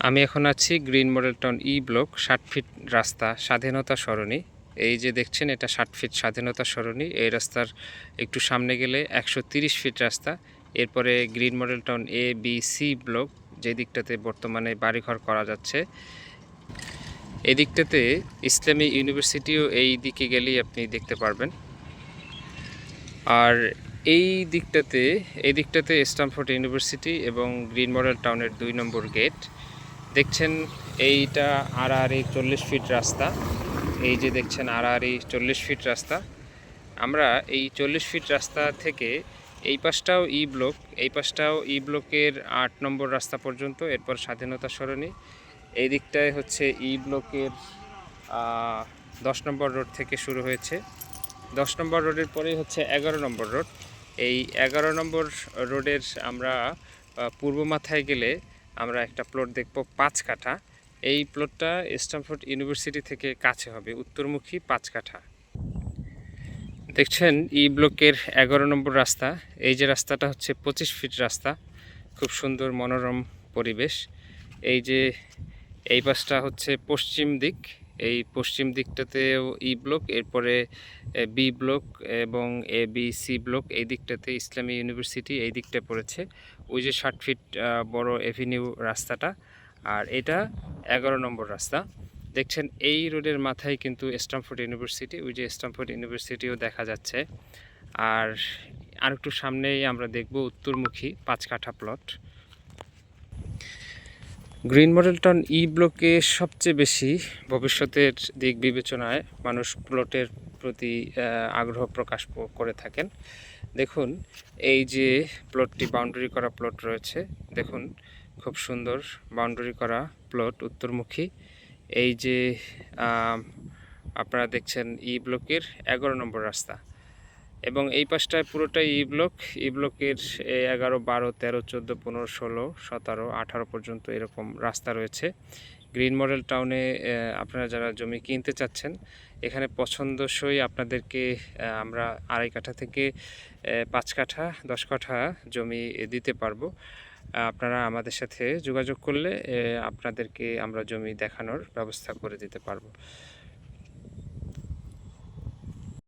আমি এখন আছি green model town E block, ষাট ফিট রাস্তা, স্বাধীনতা সরণি। এই যে দেখছেন, এটা ষাট ফিট স্বাধীনতা সরণি। এই রাস্তার একটু সামনে গেলে একশো ফিট রাস্তা। এরপরে green model town A, B, C block, যে দিকটাতে বর্তমানে বাড়িঘর করা যাচ্ছে। এই দিকটাতে ইসলামী ইউনিভার্সিটিও এই দিকে গেলেই আপনি দেখতে পারবেন। আর এই দিকটাতে এই দিকটাতে স্ট্যামফোর্ড ইউনিভার্সিটি এবং গ্রিন মডেল টাউনের দুই নম্বর গেট। দেখছেন এইটা আড়াআড়ি চল্লিশ ফিট রাস্তা। এই যে দেখছেন আড়াআড়ি চল্লিশ ফিট রাস্তা। আমরা এই চল্লিশ ফিট রাস্তা থেকে এই পাশটাও ই ব্লক, এই পাশটাও ই ব্লকের আট নম্বর রাস্তা পর্যন্ত, এরপর স্বাধীনতা সরণি। এই দিকটায় হচ্ছে ই ব্লকের দশ নম্বর রোড থেকে শুরু হয়েছে। দশ নম্বর রোডের পরেই হচ্ছে এগারো নম্বর রোড। এই এগারো নম্বর রোডের আমরা পূর্ব মাথায় গেলে আমরা একটা প্লট দেখব পাঁচ কাঠা। এই প্লটটা স্ট্যামফোর্ড ইউনিভার্সিটি থেকে কাছে হবে, উত্তরমুখী পাঁচ কাঠা। দেখছেন ই ব্লকের এগারো নম্বর রাস্তা। এই যে রাস্তাটা হচ্ছে পঁচিশ ফিট রাস্তা। খুব সুন্দর, মনোরম পরিবেশ। এই যে এই পাশটা হচ্ছে পশ্চিম দিক। এই পশ্চিম দিকটাতেও ই ব্লক, এরপরে বি ব্লক এবং এ, বি, সি ব্লক এই দিকটাতে ইসলামী ইউনিভার্সিটি এই দিকটা পড়েছে। ওই যে ষাট ফিট বড় এভিনিউ রাস্তাটা, আর এটা এগারো নম্বর রাস্তা। দেখছেন, এই রোডের মাথায় কিন্তু স্টামফোর্ড ইউনিভার্সিটি, ওই যে স্টামফোর্ড ইউনিভার্সিটিও দেখা যাচ্ছে। আর আরেকটু সামনেই আমরা দেখব উত্তরমুখী পাঁচ কাঠা plot. Green Model Town E ব্লকে সবচেয়ে বেশি ভবিষ্যতের দিক বিবেচনায় মানুষ প্লটের প্রতি আগ্রহ প্রকাশ করে থাকেন। দেখুন, এই যে প্লটটি, বাউন্ডারি করা প্লট রয়েছে, দেখুন, খুব সুন্দর বাউন্ডারি করা প্লট উত্তরমুখী। এই যে আপনারা দেখছেন ই ব্লকের এগারো নম্বর রাস্তা। এবং এই পাশটায় পুরোটাই ই ব্লক। ই ব্লকের এগারো, বারো, তেরো, চোদ্দ, পনেরো, ষোলো, সতেরো, আঠারো পর্যন্ত এরকম রাস্তা রয়েছে। গ্রিন মডেল টাউনে আপনারা যারা জমি কিনতে চাচ্ছেন, এখানে পছন্দসই আপনাদেরকে আমরা আড়াই কাঠা থেকে পাঁচ কাঠা, দশ কাঠা জমি দিতে পারব। আপনারা আমাদের সাথে যোগাযোগ করলে আপনাদেরকে আমরা জমি দেখানোর ব্যবস্থা করে দিতে পারব।